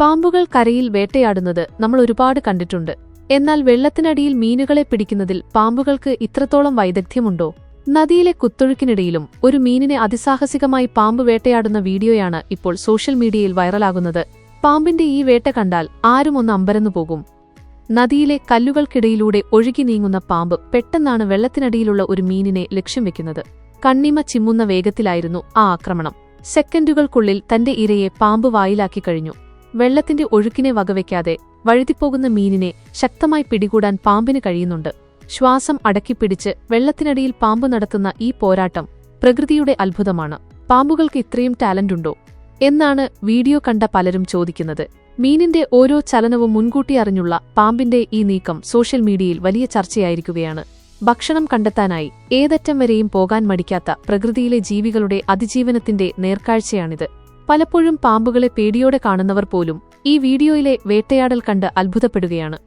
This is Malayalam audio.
പാമ്പുകൾ കരയിൽ വേട്ടയാടുന്നത് നമ്മൾ ഒരുപാട് കണ്ടിട്ടുണ്ട്. എന്നാൽ വെള്ളത്തിനടിയിൽ മീനുകളെ പിടിക്കുന്നതിൽ പാമ്പുകൾക്ക് ഇത്രത്തോളം വൈദഗ്ധ്യമുണ്ടോ? നദിയിലെ കുത്തൊഴുക്കിനിടയിലും ഒരു മീനിനെ അതിസാഹസികമായി പാമ്പ് വേട്ടയാടുന്ന വീഡിയോയാണ് ഇപ്പോൾ സോഷ്യൽ മീഡിയയിൽ വൈറലാകുന്നത്. പാമ്പിന്റെ ഈ വേട്ട കണ്ടാൽ ആരും ഒന്ന് അമ്പരന്നു പോകും. നദിയിലെ കല്ലുകൾക്കിടയിലൂടെ ഒഴുകി നീങ്ങുന്ന പാമ്പ് പെട്ടെന്നാണ് വെള്ളത്തിനടിയിലുള്ള ഒരു മീനിനെ ലക്ഷ്യം വെക്കുന്നത്. കണ്ണിമ ചിമ്മുന്ന വേഗത്തിലായിരുന്നു ആ ആക്രമണം. സെക്കൻഡുകൾക്കുള്ളിൽ തന്റെ ഇരയെ പാമ്പ് വായിലാക്കി കഴിഞ്ഞു. വെള്ളത്തിന്റെ ഒഴുക്കിനെ വകവയ്ക്കാതെ വഴുതിപ്പോകുന്ന മീനിനെ ശക്തമായി പിടികൂടാൻ പാമ്പിന് കഴിയുന്നുണ്ട്. ശ്വാസം അടക്കിപ്പിടിച്ച് വെള്ളത്തിനടിയിൽ പാമ്പ് നടത്തുന്ന ഈ പോരാട്ടം പ്രകൃതിയുടെ അത്ഭുതമാണ്. പാമ്പുകൾക്ക് ഇത്രയും ടാലന്റ് ഉണ്ടോ? എന്നാണ് വീഡിയോ കണ്ട പലരും ചോദിക്കുന്നത്. മീനിന്റെ ഓരോ ചലനവും മുൻകൂട്ടി അറിഞ്ഞുള്ള പാമ്പിന്റെ ഈ നീക്കം സോഷ്യൽ മീഡിയയിൽ വലിയ ചർച്ചയായിരിക്കുകയാണ്. ഭക്ഷണം കണ്ടെത്താനായി ഏതറ്റം വരെയും പോകാൻ മടിക്കാത്ത പ്രകൃതിയിലെ ജീവികളുടെ അതിജീവനത്തിന്റെ നേർക്കാഴ്ചയാണിത്. പലപ്പോഴും പാമ്പുകളെ പേടിയോടെ കാണുന്നവർ പോലും ഈ വീഡിയോയിലെ വേട്ടയാടൽ കണ്ട് അത്ഭുതപ്പെടുകയാണ്